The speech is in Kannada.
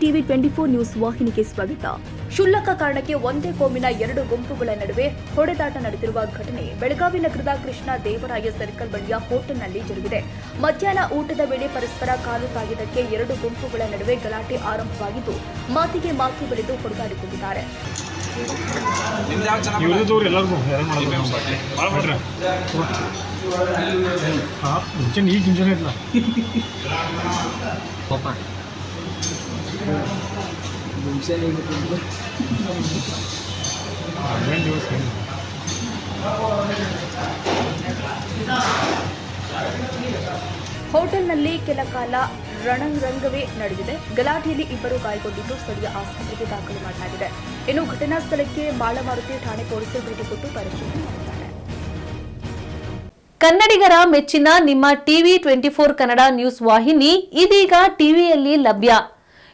ಟಿವಿ ಟ್ವೆಂಟಿ ಫೋರ್ ನ್ಯೂಸ್ ವಾಹಿನಿಗೆ ಸ್ವಾಗತ. ಕ್ಷುಲ್ಲಕ ಕಾರಣಕ್ಕೆ ಒಂದೇ ಕೋಮಿನ ಎರಡು ಗುಂಪುಗಳ ನಡುವೆ ಹೊಡೆದಾಟ ನಡೆದಿರುವ ಘಟನೆ ಬೆಳಗಾವಿ ನಗರದ ಕೃಷ್ಣ ದೇವರಾಯ ಸರ್ಕಲ್ ಬಳಿಯ ಹೋಟೆಲ್ನಲ್ಲಿ ಜರುಗಿದೆ. ಮಧ್ಯಾಹ್ನ ಊಟದ ವೇಳೆ ಪರಸ್ಪರ ಕಾಲು ತಾಗಿದ್ದಕ್ಕೆ ಎರಡು ಗುಂಪುಗಳ ನಡುವೆ ಗಲಾಟೆ ಆರಂಭವಾಗಿದ್ದು ಮಾತಿಗೆ ಮಾತು ಬೆಳೆದು ಹೊಡೆದಾಡಿಕೊಂಡಿದ್ದಾರೆ ಹೋಟೆಲ್ನಲ್ಲಿ ಕೆಲ ಕಾಲ ರಣರಂಗವೇ ನಡೆದಿದೆ. ಗಲಾಟೆಯಲ್ಲಿ ಇಬ್ಬರು ಗಾಯಗೊಂಡಿದ್ದು ಸ್ಥಳೀಯ ಆಸ್ಪತ್ರೆಗೆ ದಾಖಲು ಮಾಡಲಾಗಿದೆ. ಇನ್ನು ಘಟನಾ ಸ್ಥಳಕ್ಕೆ ಮಾಳಮಾರುತಿ ಠಾಣೆ ಪೊಲೀಸರು ಭೇಟಿ ಕೊಟ್ಟು ಪರಿಶೀಲನೆ ಮಾಡಿದ್ದಾರೆ ಕನ್ನಡಿಗರ ಮೆಚ್ಚಿನ ನಿಮ್ಮ TV twenty four Kannada news ವಾಹಿನಿ ಇದೀಗ ಟಿವಿಯಲ್ಲಿ ಲಭ್ಯ.